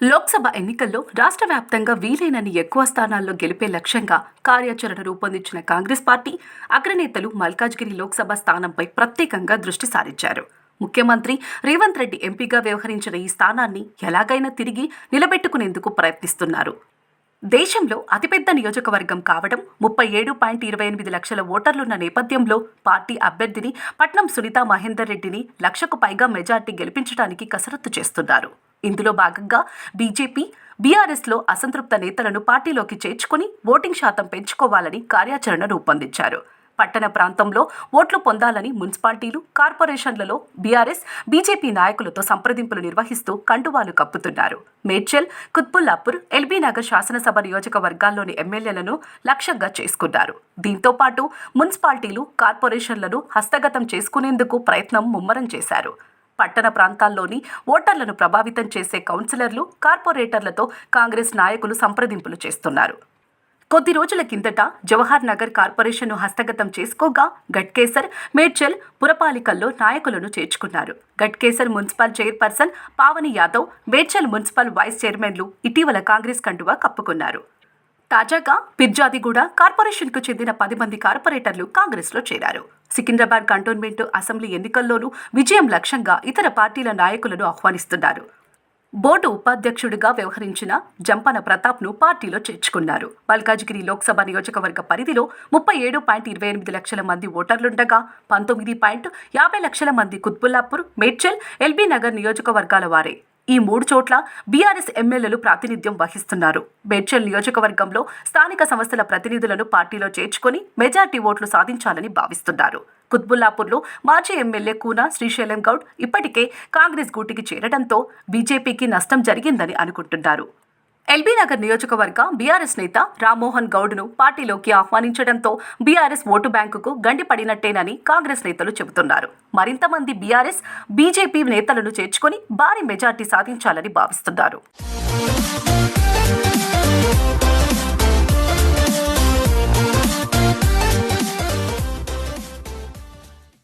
లోక్సభ ఎన్నికల్లో రాష్ట్ర వ్యాప్తంగా వీలైనన్ని ఎక్కువ స్థానాల్లో గెలిపే లక్ష్యంగా కార్యాచరణ రూపొందించిన కాంగ్రెస్ పార్టీ అగ్రనేతలు మల్కాజ్గిరి లోక్సభ స్థానంపై ప్రత్యేకంగా దృష్టి సారించారు. ముఖ్యమంత్రి రేవంత్ రెడ్డి ఎంపీగా వ్యవహరించిన ఈ స్థానాన్ని ఎలాగైనా తిరిగి నిలబెట్టుకునేందుకు ప్రయత్నిస్తున్నారు. దేశంలో అతిపెద్ద నియోజకవర్గం కావడం ముప్పై ఏడు పాయింట్ ఇరవై ఎనిమిది లక్షల ఓటర్లున్న నేపథ్యంలో పార్టీ అభ్యర్థిని పట్నం సునీతా మహేందర్ రెడ్డిని లక్షకు పైగా మెజార్టీ గెలిపించడానికి కసరత్తు చేస్తున్నారు. ఇందులో భాగంగా బీజేపీ బీఆర్ఎస్లో అసంతృప్త నేతలను పార్టీలోకి చేర్చుకుని ఓటింగ్ శాతం పెంచుకోవాలని కార్యాచరణ రూపొందించారు. పట్టణ ప్రాంతంలో ఓట్లు పొందాలని మున్సిపాలిటీలు కార్పొరేషన్లలో బీఆర్ఎస్ బీజేపీ నాయకులతో సంప్రదింపులు నిర్వహిస్తూ కండువాలు కప్పుతున్నారు. మేడ్చల్ కుత్బుల్లాపూర్ ఎల్బీ నగర్ శాసనసభ నియోజకవర్గాల్లోని ఎమ్మెల్యేలను లక్ష్యంగా చేసుకున్నారు. దీంతో పాటు మున్సిపాలిటీలు కార్పొరేషన్లను హస్తగతం చేసుకునేందుకు ప్రయత్నం ముమ్మరం చేశారు. పట్టణ ప్రాంతాల్లోని ఓటర్లను ప్రభావితం చేసే కౌన్సిలర్లు కార్పొరేటర్లతో కాంగ్రెస్ నాయకులు సంప్రదింపులు చేస్తున్నారు. కొద్ది రోజుల కిందట జవహర్ నగర్ కార్పొరేషన్ను హస్తగతం చేసుకోగా గట్కేసర్ మేడ్చల్ పురపాలికల్లో నాయకులను చేర్చుకున్నారు. Ghatkesar municipal chairperson Pavani Yadav Medchal municipal vice చైర్మన్లు ఇటీవల కాంగ్రెస్ కండువా కప్పుకున్నారు. తాజాగా పిర్జాదిగూడ కార్పొరేషన్కు చెందిన పది మంది కార్పొరేటర్లు కాంగ్రెస్లో చేరారు. సికింద్రాబాద్ కంటోన్మెంట్ అసెంబ్లీ ఎన్నికల్లోనూ విజయం లక్ష్యంగా ఇతర పార్టీల నాయకులను ఆహ్వానిస్తున్నారు. బోర్డు ఉపాధ్యక్షుడిగా వ్యవహరించిన జంపన ప్రతాప్ను పార్టీలో చేర్చుకున్నారు. మల్కాజ్గిరి లోక్సభ నియోజకవర్గ పరిధిలో ముప్పై ఏడు పాయింట్ ఇరవై ఎనిమిది లక్షల మంది ఓటర్లుండగా పంతొమ్మిది పాయింట్ యాభై లక్షల మంది కుత్బుల్లాపూర్ మేడ్చల్ ఎల్బీ నగర్ నియోజకవర్గాల వారే. ఈ మూడు చోట్ల బీఆర్ఎస్ ఎమ్మెల్యేలు ప్రాతినిధ్యం వహిస్తున్నారు. బెడ్చల్ నియోజకవర్గంలో స్థానిక సంస్థల ప్రతినిధులను పార్టీలో చేర్చుకొని మెజార్టీ ఓట్లు సాధించాలని భావిస్తున్నారు. కుత్బుల్లాపూర్లో మాజీ ఎమ్మెల్యే కూనా శ్రీశైలం గౌడ్ ఇప్పటికే కాంగ్రెస్ గూటికి చేరడంతో బీజేపీకి నష్టం జరిగిందని అనుకుంటున్నారు. ఎల్బీ నగర్ నియోజకవర్గ బీఆర్ఎస్ నేత రామ్మోహన్ గౌడ్ను పార్టీలోకి ఆహ్వానించడంతో బీఆర్ఎస్ ఓటు బ్యాంకుకు గండిపడినట్టేనని కాంగ్రెస్ నేతలు చెబుతున్నారు. మరింత మంది బీఆర్ఎస్ బీజేపీ నేతలను చేర్చుకొని భారీ మెజార్టీ సాధించాలని భావిస్తున్నారు.